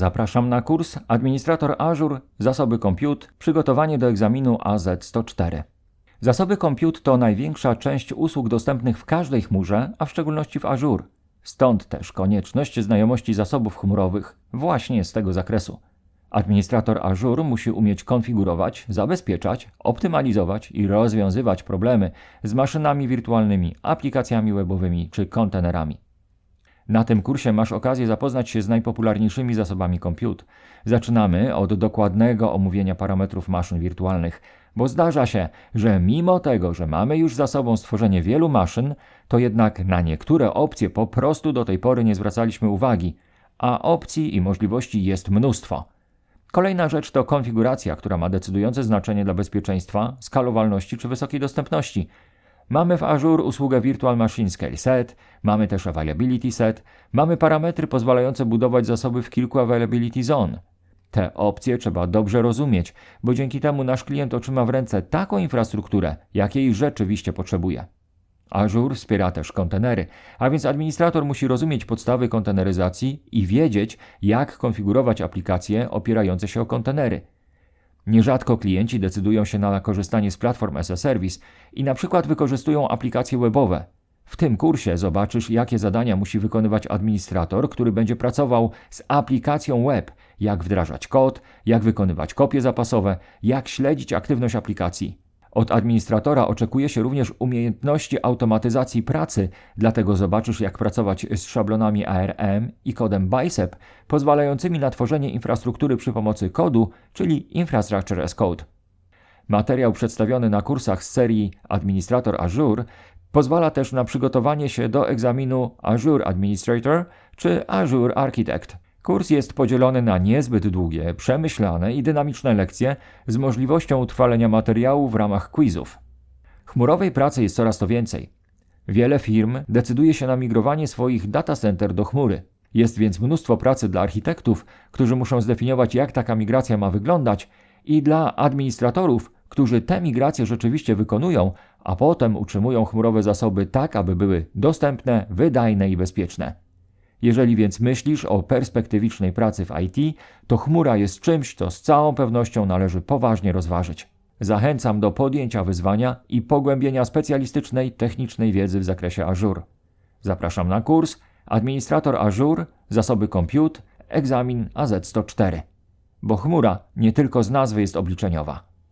Zapraszam na kurs Administrator Azure, zasoby Compute, przygotowanie do egzaminu AZ104. Zasoby Compute to największa część usług dostępnych w każdej chmurze, a w szczególności w Azure. Stąd też konieczność znajomości zasobów chmurowych właśnie z tego zakresu. Administrator Azure musi umieć konfigurować, zabezpieczać, optymalizować i rozwiązywać problemy z maszynami wirtualnymi, aplikacjami webowymi czy kontenerami. Na tym kursie masz okazję zapoznać się z najpopularniejszymi zasobami compute. Zaczynamy od dokładnego omówienia parametrów maszyn wirtualnych, bo zdarza się, że mimo tego, że mamy już za sobą stworzenie wielu maszyn, to jednak na niektóre opcje po prostu do tej pory nie zwracaliśmy uwagi, a opcji i możliwości jest mnóstwo. Kolejna rzecz to konfiguracja, która ma decydujące znaczenie dla bezpieczeństwa, skalowalności czy wysokiej dostępności. Mamy w Azure usługę Virtual Machine Scale Set, mamy też Availability Set, mamy parametry pozwalające budować zasoby w kilku Availability Zone. Te opcje trzeba dobrze rozumieć, bo dzięki temu nasz klient otrzyma w ręce taką infrastrukturę, jakiej rzeczywiście potrzebuje. Azure wspiera też kontenery, a więc administrator musi rozumieć podstawy konteneryzacji i wiedzieć, jak konfigurować aplikacje opierające się o kontenery. Nierzadko klienci decydują się na korzystanie z platform as a service i na przykład wykorzystują aplikacje webowe. W tym kursie zobaczysz, jakie zadania musi wykonywać administrator, który będzie pracował z aplikacją web, jak wdrażać kod, jak wykonywać kopie zapasowe, jak śledzić aktywność aplikacji. Od administratora oczekuje się również umiejętności automatyzacji pracy, dlatego zobaczysz, jak pracować z szablonami ARM i kodem Bicep, pozwalającymi na tworzenie infrastruktury przy pomocy kodu, czyli Infrastructure as Code. Materiał przedstawiony na kursach z serii Administrator Azure pozwala też na przygotowanie się do egzaminu Azure Administrator czy Azure Architect. Kurs jest podzielony na niezbyt długie, przemyślane i dynamiczne lekcje z możliwością utrwalenia materiału w ramach quizów. Chmurowej pracy jest coraz to więcej. Wiele firm decyduje się na migrowanie swoich data center do chmury. Jest więc mnóstwo pracy dla architektów, którzy muszą zdefiniować, jak taka migracja ma wyglądać, i dla administratorów, którzy tę migrację rzeczywiście wykonują, a potem utrzymują chmurowe zasoby tak, aby były dostępne, wydajne i bezpieczne. Jeżeli więc myślisz o perspektywicznej pracy w IT, to chmura jest czymś, co z całą pewnością należy poważnie rozważyć. Zachęcam do podjęcia wyzwania i pogłębienia specjalistycznej, technicznej wiedzy w zakresie Azure. Zapraszam na kurs Administrator Azure, zasoby Compute, egzamin AZ104. Bo chmura nie tylko z nazwy jest obliczeniowa.